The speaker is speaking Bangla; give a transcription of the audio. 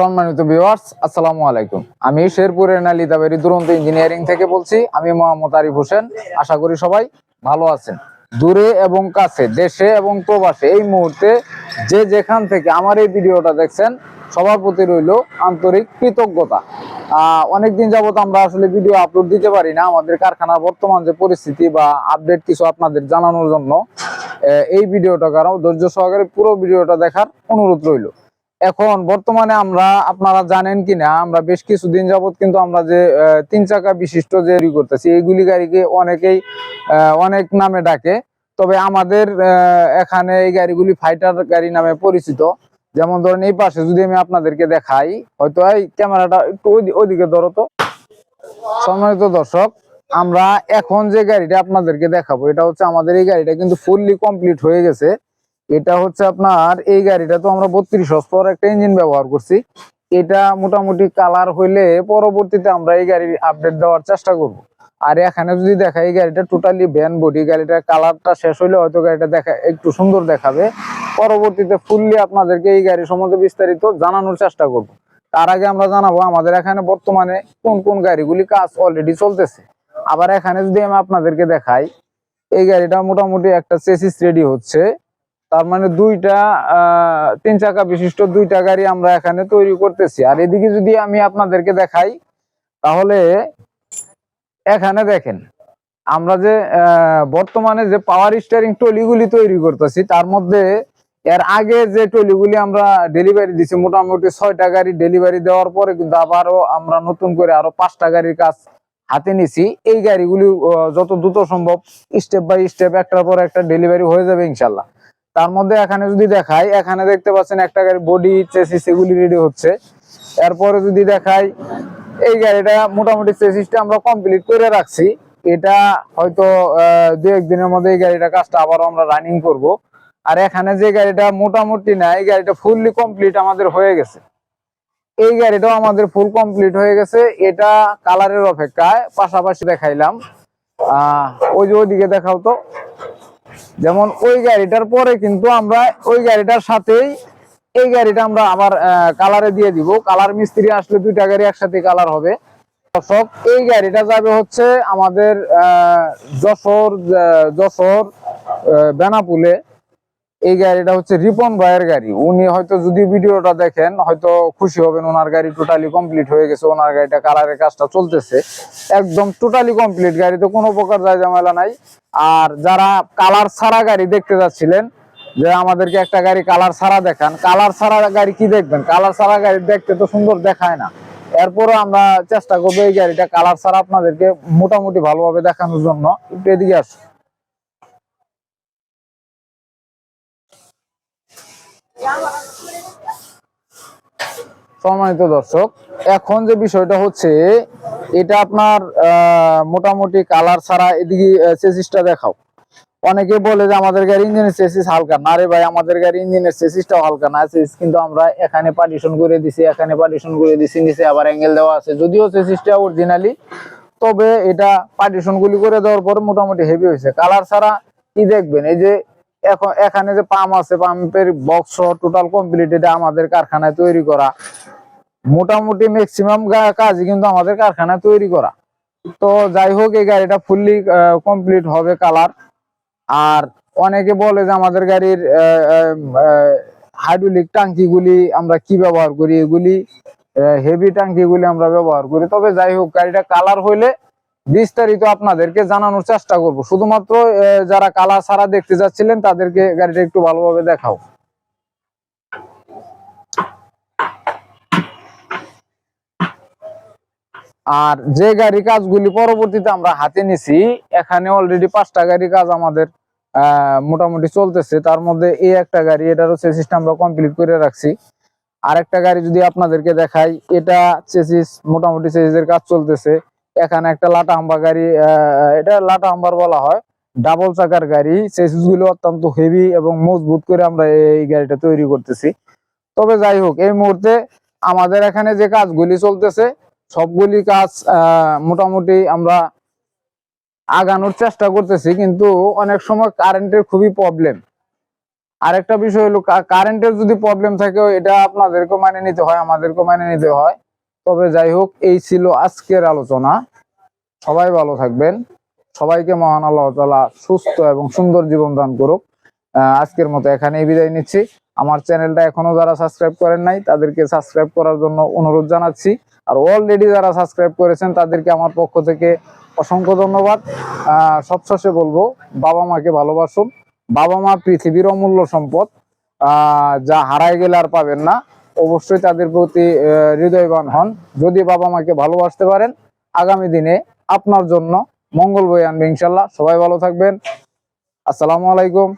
সম্মানিত ভিউয়ার্স আসসালামু আলাইকুম। আমি শেরপুরের নালিতাবাড়ি দুরন্ত ইঞ্জিনিয়ারিং থেকে বলছি, আমি মোহাম্মদ আরিফ হোসেন, আশা করি সবাই ভালো আছেন। দূরে এবং কাছে, দেশে এবং প্রবাসে এই মুহূর্তে যে যেখান থেকে আমার এই ভিডিওটা দেখছেন, সবার প্রতি রইল আন্তরিক কৃতজ্ঞতা। অনেকদিন যাবত আমরা আসলে ভিডিও আপলোড দিতে পারি না। আমাদের কারখানার বর্তমান যে পরিস্থিতি বা আপডেট কিছু আপনাদের জানানোর জন্য এই ভিডিওটা কারণ ধৈর্য সহকারে পুরো ভিডিওটা দেখার অনুরোধ রইল। এখন বর্তমানে আমরা, আপনারা জানেন কিনা, আমরা বেশ কিছুদিন যাবত কিন্তু আমরা যে তিন চাকা বিশিষ্ট যে করতেছি এইগুলি গাড়িকে অনেকেই অনেক নামে ডাকে। তবে আমাদের এখানে এই গাড়িগুলি ফাইটার গাড়ি নামে পরিচিত। যেমন ধরেন এই পাশে যদি আমি আপনাদেরকে দেখাই, হয়তো এই ক্যামেরাটা একটু ওইদি- ওইদিকে ধরো তো। সম্মানিত দর্শক, আমরা এখন যে গাড়িটা আপনাদেরকে দেখাবো, এটা হচ্ছে আমাদের এই গাড়িটা কিন্তু ফুললি কমপ্লিট হয়ে গেছে। এটা হচ্ছে আপনার, এই গাড়িটা তো আমরা বত্রিশ হস্তর একটা ইঞ্জিন ব্যবহার করছি। এটা মোটামুটি কালার হইলে পরবর্তীতে আমরা এই গাড়ির আপডেট দেওয়ার চেষ্টা করব। আর এখানে যদি দেখা এই গাড়িটা টোটালি ভ্যান বডি গাড়িটার কালারটা শেষ হইলে হয়তো গাড়িটা দেখা, একটু সুন্দর দেখাবে। পরবর্তীতে ফুললি আপনাদেরকে এই গাড়ি সম্বন্ধে বিস্তারিত জানানোর চেষ্টা করব। তার আগে আমরা জানাব আমাদের এখানে বর্তমানে কোন কোন গাড়িগুলি কাজ অলরেডি চলতেছে। আবার এখানে যদি আমি আপনাদেরকে দেখাই, এই গাড়িটা মোটামুটি একটা চেসিস রেডি হচ্ছে। তার মানে দুইটা তিন চাকা বিশিষ্ট দুইটা গাড়ি আমরা এখানে তৈরি করতেছি। আর এদিকে যদি আমি আপনাদেরকে দেখাই, তাহলে এখানে দেখেন, আমরা যে বর্তমানে যে পাওয়ার স্টিয়ারিং টলিগুলি তৈরি করতেছি, তার মধ্যে এর আগে যে টলিগুলি আমরা ডেলিভারি দিছি, মোটামুটি ছয়টা গাড়ি ডেলিভারি দেওয়ার পরে কিন্তু আবারও আমরা নতুন করে আরও পাঁচটা গাড়ির কাজ হাতে নিছি। এই গাড়িগুলি যত দ্রুত সম্ভব স্টেপ বাই স্টেপ একটার পর একটা ডেলিভারি হয়ে যাবে ইনশাল্লাহ তার মধ্যে এখানে যদি দেখাই, এখানে দেখতে পাচ্ছেন একটা গাড়ি বডি চেসিস এগুলি রেডি হচ্ছে। এরপরে যদি দেখাই, এই গাড়িটা মোটামুটি চেসিসটা আমরা কমপ্লিট করে রাখছি। এটা হয়তো দু একদিনের মধ্যে এই গাড়িটা কাজটা আবারও আমরা রানিং করব। আর এখানে যে গাড়িটা মোটামুটি না, এই গাড়িটা ফুললি কমপ্লিট আমাদের হয়ে গেছে। এই গাড়িটাও আমাদের ফুল কমপ্লিট হয়ে গেছে। এটা কালারের অপেক্ষায় পাশাপাশি দেখাইলাম। আহ, ওই যে ওইদিকে দেখাও তো। যেমন ওই গাড়িটার পরে কিন্তু আমরা ওই গাড়িটার সাথেই এই গাড়িটা আমরা আবার কালারে দিয়ে দিব। কালার মিস্ত্রি আসলে দুইটা গাড়ি একসাথে কালার হবে। দর্শক, এই গাড়িটা যাবে হচ্ছে আমাদের যশোর যশোর বেনাপুলে। এই গাড়িটা হচ্ছে রিপন ভাইয়ের গাড়ি। উনি হয়তো যদি ভিডিওটা দেখেন, হয়তো খুশি হবেন ওনার গাড়ি টোটালি কমপ্লিট হয়ে গেছে, ওনার গাড়িটা কালারের কাজটা চলতেছে। একদম টোটালি কমপ্লিট গাড়িতে কোনো প্রকার যায় ঝামেলা নাই। আর যারা কালার ছাড়া গাড়ি দেখতে যাচ্ছিলেন, যে আমাদেরকে একটা গাড়ি কালার ছাড়া দেখান কালার ছাড়া গাড়ি কি দেখবেন? কালার ছাড়া গাড়ি দেখতে তো সুন্দর দেখায় না। এরপরে আমরা চেষ্টা করব এই গাড়িটা কালার ছাড়া আপনাদেরকে মোটামুটি ভালোভাবে দেখানোর জন্য। একটু এদিকে আসুন। সম্মানিত দর্শক, এখন যে বিষয়টা হচ্ছে, এটা আপনার মোটামুটি কালার ছাড়া এদিকে চেসিসটা দেখাও। অনেকে বলে যে আমাদের গাড়ি ইঞ্জিনের চেসিস হালকা। না রে ভাই, আমাদের গাড়ি ইঞ্জিনের চেসিসটাও হালকা না। চেসিস কিন্তু আমরা এখানে পার্টিশন করে দিছি, এখানে পার্টিশন করে দিছি, নিচে আবার অ্যাঙ্গেল দেওয়া আছে। যদিও চেসিসটা অরিজিনালি তবে এটা পার্টিশন গুলি করে দেওয়ার পর মোটামুটি হেভি হয়েছে। কালার ছাড়া কি দেখবেন? এই যে এখন এখানে যে পাম্প আছে, পাম্পের বক্স টোটাল কমপ্লিট এটা আমাদের কারখানায় তৈরি করা। মোটামুটি ম্যাক্সিমাম কাজই কিন্তু আমাদের কারখানায় তৈরি করা। তো যাই হোক, এই গাড়িটা ফুললি কমপ্লিট হবে কালার আর অনেকে বলে যে আমাদের গাড়ির হাইড্রোলিক টাঙ্কিগুলি আমরা কি ব্যবহার করি? এগুলি হেভি টাঙ্কিগুলি আমরা ব্যবহার করি। তবে যাই হোক, গাড়িটা কালার হইলে বিস্তারিত আপনাদেরকে জানানোর চেষ্টা করব। শুধুমাত্র যারা কালার সারা দেখতে যাচ্ছিলেন, তাদেরকে গাড়িটা একটু ভালোভাবে দেখাও। আর যে গাড়ি কাজগুলি পরবর্তীতে আমরা হাতে নিছি, এখানে অলরেডি পাঁচটা গাড়ি কাজ আমাদের মোটামুটি চলতেছে। তার মধ্যে এই একটা গাড়ি এটারও চেসিসটা আমরা কমপ্লিট করে রাখছি। আরেকটা গাড়ি যদি আপনাদেরকে দেখাই, এটা চেসিস, মোটামুটি চেসিসের কাজ চলতেছে। এখানে একটা লাটা হাম্বা গাড়ি এটা লাটা হাম্বার বলা হয়। ডাবল চাকার গাড়ি গুলো অত্যন্ত হেভি এবং মজবুত করে আমরা এই গাড়িটা তৈরি করতেছি। তবে যাই হোক, এই মুহূর্তে আমাদের এখানে যে কাজগুলি চলতেছে, সবগুলি কাজ মোটামুটি আমরা আগানোর চেষ্টা করতেছি, কিন্তু অনেক সময় কারেন্টের খুবই প্রবলেম আরেকটা বিষয় হলো কারেন্টের যদি প্রবলেম থাকে, এটা আপনাদেরকে মানে নিতে হয় আমাদেরকে মানে নিতে হয়। তবে যাই হোক, এই ছিল আজকের আলোচনা। সবাই ভালো থাকবেন। সবাইকে মহান আল্লাহ তাআলা সুস্থ এবং সুন্দর জীবন দান করুক। আজকের মতো এখানেই বিদায় নিচ্ছি। আমার চ্যানেলটা এখনও যারা সাবস্ক্রাইব করেন নাই, তাদেরকে সাবস্ক্রাইব করার জন্য অনুরোধ জানাচ্ছি। আর অলরেডি যারা সাবস্ক্রাইব করেছেন, তাদেরকে আমার পক্ষ থেকে অসংখ্য ধন্যবাদ। সবশেষে বলব, বাবা মাকে ভালোবাসুন। বাবা মা পৃথিবীর অমূল্য সম্পদ। যা হারায় গেলে আর পাবেন না। অবশ্যই তাদের প্রতি হৃদয়বান হন। যদি বাবা মাকে ভালোবাসতে পারেন, আগামী দিনে আপনার জন্য মঙ্গল বই আনবে ইনশাল্লাহ। সবাই ভালো থাকবেন। আসসালামু আলাইকুম।